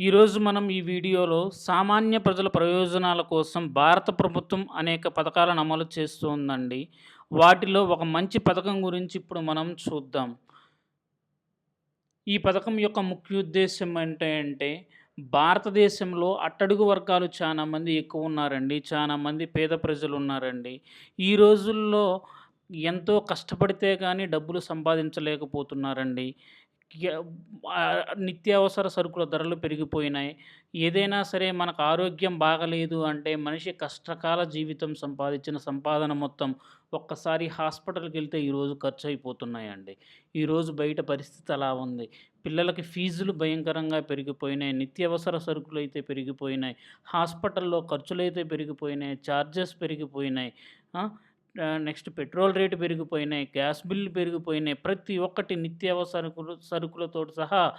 ఈరోజు మనం ఈ వీడియోలో సామాన్య ప్రజల ప్రయోజనాల కోసం భారత ప్రభుత్వం అనేక పథకాలను అమలు చేస్తూ ఉందండి. వాటిలో ఒక మంచి పథకం గురించి ఇప్పుడు మనం చూద్దాం. ఈ పథకం యొక్క ముఖ్య ఉద్దేశం ఏంటంటే అంటే భారతదేశంలో అట్టడుగు వర్గాలు చాలా మంది ఎక్కువ ఉన్నారండి. చాలా మంది పేద ప్రజలు ఉన్నారండి. ఈ రోజుల్లో ఎంతో కష్టపడితే కానీ డబ్బులు సంపాదించలేకపోతున్నారండి. నిత్యావసర సరుకుల ధరలు పెరిగిపోయినాయి. ఏదైనా సరే మనకు ఆరోగ్యం బాగలేదు అంటే మనిషి కష్టకాల జీవితం సంపాదించిన సంపాదన మొత్తం ఒక్కసారి హాస్పిటల్కి వెళ్తే ఈరోజు ఖర్చు అయిపోతున్నాయండి ఈరోజు బయట పరిస్థితి అలా ఉంది. పిల్లలకి ఫీజులు భయంకరంగా పెరిగిపోయినాయి. నిత్యావసర సరుకులు అయితే పెరిగిపోయినాయి. హాస్పిటల్లో ఖర్చులు అయితే పెరిగిపోయినాయి. ఛార్జెస్ పెరిగిపోయినాయి. నెక్స్ట్ పెట్రోల్ రేటు పెరిగిపోయినాయి గ్యాస్ బిల్లు పెరిగిపోయినాయి ప్రతి ఒక్కటి నిత్యావసరకులు సరుకులతో సహా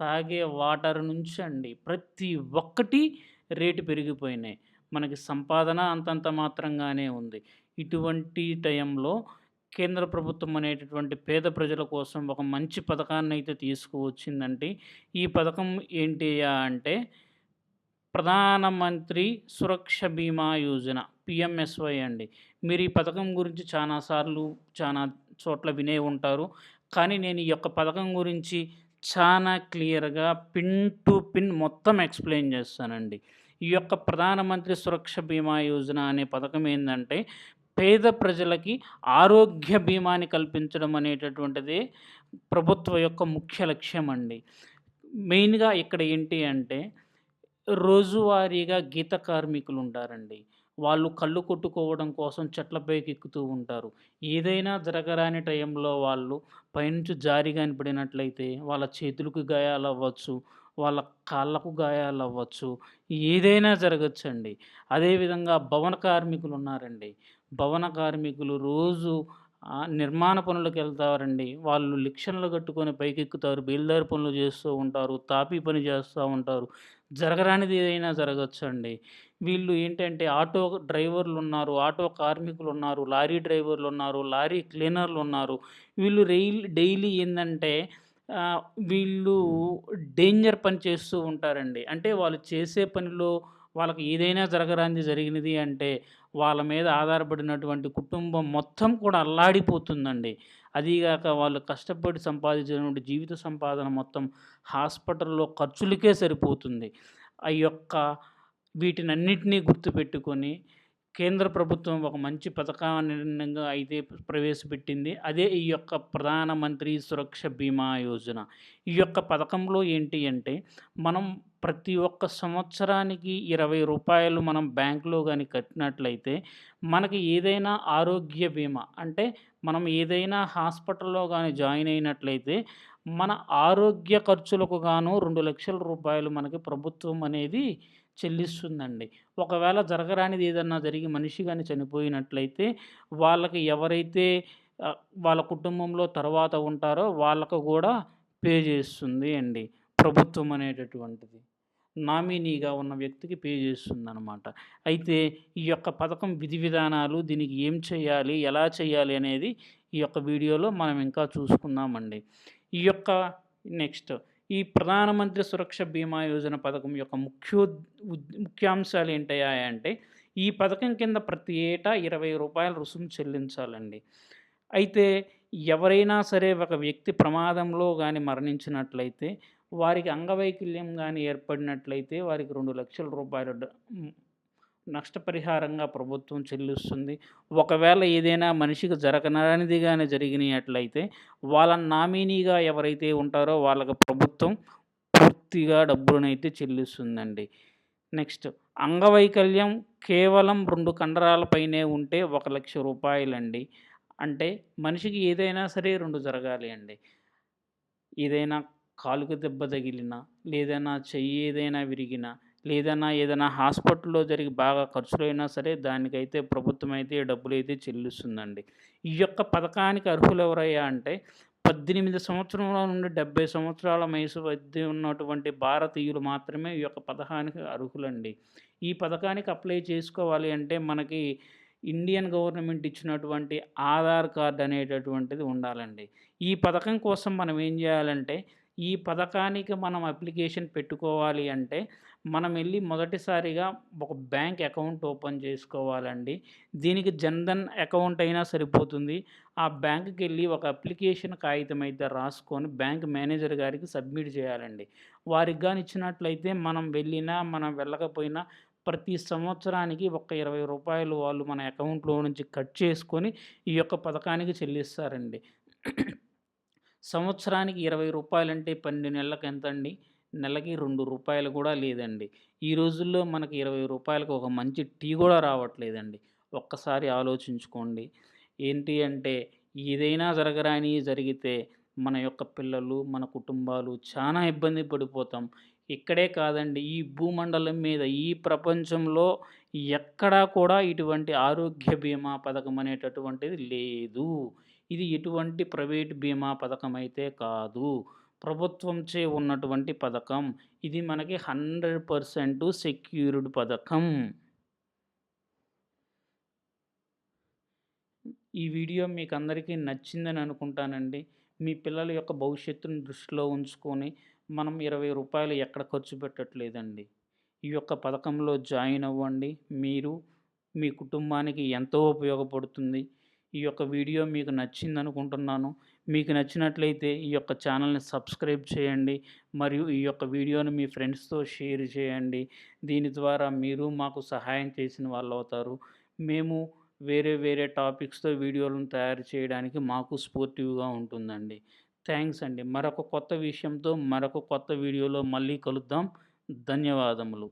తాగే వాటర్ నుంచి అండి ప్రతి ఒక్కటి రేటు పెరిగిపోయినాయి. మనకి సంపాదన అంతంత మాత్రంగానే ఉంది. ఇటువంటి టైంలో కేంద్ర ప్రభుత్వం అనేటటువంటి పేద ప్రజల కోసం ఒక మంచి పథకాన్ని అయితే తీసుకువచ్చిందంటే ఈ పథకం ఏంటి అంటే ప్రధానమంత్రి సురక్ష బీమా యోజన. పిఎంఎస్వై అండి. మీరు ఈ పథకం గురించి చాలాసార్లు చాలా చోట్ల వినే ఉంటారు. కానీ నేను ఈ యొక్క పథకం గురించి చాలా క్లియర్గా పిన్ టు పిన్ మొత్తం ఎక్స్ప్లెయిన్ చేస్తానండి. ఈ యొక్క ప్రధానమంత్రి సురక్ష బీమా యోజన అనే పథకం ఏంటంటే పేద ప్రజలకి ఆరోగ్య బీమాని కల్పించడం అనేటటువంటిది ప్రభుత్వ యొక్క ముఖ్య లక్ష్యం అండి. మెయిన్గా ఇక్కడ ఏంటి అంటే రోజువారీగా గీత కార్మికులు ఉంటారండి. వాళ్ళు కళ్ళు కొట్టుకోవడం కోసం చెట్లపైకి ఎక్కుతూ ఉంటారు. ఏదైనా జరగరాని టైంలో వాళ్ళు పైనుంచి జారి కానీ వాళ్ళ చేతులకు గాయాలు అవ్వచ్చు వాళ్ళ కాళ్ళకు గాయాలు అవ్వచ్చు ఏదైనా జరగచ్చండి. అదేవిధంగా భవన కార్మికులు ఉన్నారండి. భవన కార్మికులు రోజు నిర్మాణ పనులకు వెళ్తారండి. వాళ్ళు లిక్షన్లు కట్టుకొని పైకెక్కుతారు బయలుదేరి పనులు చేస్తూ ఉంటారు తాపీ పని చేస్తూ ఉంటారు. జరగరానిది ఏదైనా జరగచ్చండి. వీళ్ళు ఏంటంటే ఆటో డ్రైవర్లు ఉన్నారు ఆటో కార్మికులు ఉన్నారు లారీ డ్రైవర్లు ఉన్నారు లారీ క్లీనర్లు ఉన్నారు వీళ్ళు రైల్ డైలీ ఏంటంటే వీళ్ళు డేంజర్ పని చేస్తూ ఉంటారండి. అంటే వాళ్ళు చేసే పనిలో వాళ్ళకి ఏదైనా జరగరాంది జరిగినది అంటే వాళ్ళ మీద ఆధారపడినటువంటి కుటుంబం మొత్తం కూడా అల్లాడిపోతుందండి. అదీగాక వాళ్ళు కష్టపడి సంపాదించినటువంటి జీవిత సంపాదన మొత్తం హాస్పిటల్లో ఖర్చులకే సరిపోతుంది. ఆ యొక్క వీటినన్నింటినీ గుర్తుపెట్టుకొని కేంద్ర ప్రభుత్వం ఒక మంచి పథకాన్ని అయితే ప్రవేశపెట్టింది. అదే ఈ యొక్క ప్రధానమంత్రి సురక్ష బీమా యోజన. ఈ యొక్క పథకంలో ఏంటి అంటే మనం ప్రతి ఒక్క సంవత్సరానికి ఇరవై రూపాయలు మనం బ్యాంకులో కానీ కట్టినట్లయితే మనకి ఏదైనా ఆరోగ్య బీమా అంటే మనం ఏదైనా హాస్పిటల్లో కానీ జాయిన్ అయినట్లయితే మన ఆరోగ్య ఖర్చులకు గాను రెండు లక్షల రూపాయలు మనకి ప్రభుత్వం అనేది చెల్లిస్తుందండి ఒకవేళ జరగరానిది ఏదన్నా జరిగి మనిషి కానీ చనిపోయినట్లయితే వాళ్ళకి ఎవరైతే వాళ్ళ కుటుంబంలో తర్వాత ఉంటారో వాళ్ళకు కూడా పే చేస్తుంది అండి. ప్రభుత్వం అనేటటువంటిది. నామినీగా ఉన్న వ్యక్తికి పే చేస్తుంది అనమాట అయితే ఈ యొక్క పథకం విధి విధానాలు దీనికి ఏం చేయాలి ఎలా చేయాలి అనేది ఈ యొక్క వీడియోలో మనం ఇంకా చూసుకుందామండి. ఈ యొక్క నెక్స్ట్ ఈ ప్రధానమంత్రి సురక్ష బీమా యోజన పథకం యొక్క ముఖ్య ముఖ్యాంశాలు ఏంటయ్యా అంటే ఈ పథకం కింద ప్రతి ఏటా ఇరవై రూపాయల రుసుము చెల్లించాలండి. అయితే ఎవరైనా సరే ఒక వ్యక్తి ప్రమాదంలో కానీ మరణించినట్లయితే వారికి అంగవైకల్యం కానీ ఏర్పడినట్లయితే వారికి రెండు లక్షల రూపాయల నష్టపరిహారంగా ప్రభుత్వం చెల్లిస్తుంది. ఒకవేళ ఏదైనా మనిషికి జరగననిది కానీ జరిగినట్లయితే వాళ్ళ నామినీగా ఎవరైతే ఉంటారో వాళ్ళకి ప్రభుత్వం పూర్తిగా డబ్బులనైతే చెల్లిస్తుందండి. నెక్స్ట్ అంగవైకల్యం కేవలం రెండు కండరాలపైనే ఉంటే ఒక లక్ష రూపాయలండి. అంటే మనిషికి ఏదైనా సరే రెండు జరగాలి అండి. ఏదైనా కాలుకు దెబ్బ తగిలినా లేదైనా చెయ్యి ఏదైనా విరిగినా లేదన్నా ఏదైనా హాస్పిటల్లో జరిగి బాగా ఖర్చులైనా సరే దానికైతే ప్రభుత్వం అయితే డబ్బులు అయితే చెల్లిస్తుందండి. ఈ యొక్క పథకానికి అర్హులు ఎవరయ్యా అంటే పద్దెనిమిది సంవత్సరాల నుండి డెబ్బై సంవత్సరాల వయసు వద్ద ఉన్నటువంటి భారతీయులు మాత్రమే ఈ యొక్క పథకానికి అర్హులండి. ఈ పథకానికి అప్లై చేసుకోవాలి అంటే మనకి ఇండియన్ గవర్నమెంట్ ఇచ్చినటువంటి ఆధార్ కార్డు అనేటటువంటిది ఉండాలండి. ఈ పథకం కోసం మనం ఏం చేయాలంటే ఈ పథకానికి మనం అప్లికేషన్ పెట్టుకోవాలి అంటే మనం వెళ్ళి మొదటిసారిగా ఒక బ్యాంక్ అకౌంట్ ఓపెన్ చేసుకోవాలండి. దీనికి జన్ధన్ అకౌంట్ అయినా సరిపోతుంది. ఆ బ్యాంక్కి వెళ్ళి ఒక అప్లికేషన్ కాగితం అయితే రాసుకొని బ్యాంక్ మేనేజర్ గారికి సబ్మిట్ చేయాలండి. వారికి కానీ ఇచ్చినట్లయితే మనం వెళ్ళినా మనం వెళ్ళకపోయినా ప్రతి సంవత్సరానికి ఒక ఇరవై రూపాయలు వాళ్ళు మన అకౌంట్లో నుంచి కట్ చేసుకొని ఈ యొక్క పథకానికి చెల్లిస్తారండి. సంవత్సరానికి ఇరవై రూపాయలంటే పన్నెండు నెలలకు ఎంత అండి నెలకి రెండు రూపాయలు కూడా లేదండి. ఈ రోజుల్లో మనకి ఇరవై రూపాయలకు ఒక మంచి టీ కూడా రావట్లేదండి. ఒక్కసారి ఆలోచించుకోండి. ఏంటి అంటే ఏదైనా జరగరాని జరిగితే మన యొక్క పిల్లలు మన కుటుంబాలు చాలా ఇబ్బంది పడిపోతాం. ఇక్కడే కాదండి ఈ భూమండలం మీద ఈ ప్రపంచంలో ఎక్కడా కూడా ఇటువంటి ఆరోగ్య బీమా పథకం అనేటటువంటిది లేదు. ఇది ఎటువంటి ప్రైవేట్ బీమా పథకం అయితే కాదు. ప్రభుత్వంచే ఉన్నటువంటి పథకం. ఇది మనకి హండ్రెడ్ పర్సెంట్ సెక్యూర్డ్ పథకం. ఈ వీడియో మీకు అందరికీ నచ్చిందని అనుకుంటానండి. మీ పిల్లల యొక్క భవిష్యత్తును దృష్టిలో ఉంచుకొని మనం ఇరవై రూపాయలు ఎక్కడ ఖర్చు పెట్టట్లేదండి. ఈ యొక్క పథకంలో జాయిన్ అవ్వండి. మీరు మీ కుటుంబానికి ఎంతో ఉపయోగపడుతుంది. ఈ యొక్క వీడియో మీకు నచ్చింది అనుకుంటున్నాను మీకు నచ్చినట్లయితే ఈ యొక్క ఛానల్ని సబ్స్క్రైబ్ చేయండి. మరియు ఈ యొక్క వీడియోని మీ ఫ్రెండ్స్తో షేర్ చేయండి. దీని ద్వారా మీరు మాకు సహాయం చేసిన వాళ్ళు అవుతారు. మేము వేరే వేరే టాపిక్స్తో వీడియోలను తయారు చేయడానికి మాకు స్పోర్టివ్గా ఉంటుందండి. థ్యాంక్స్ అండి. మరొక కొత్త విషయంతో మరొక కొత్త వీడియోలో మళ్ళీ కలుద్దాం. ధన్యవాదములు.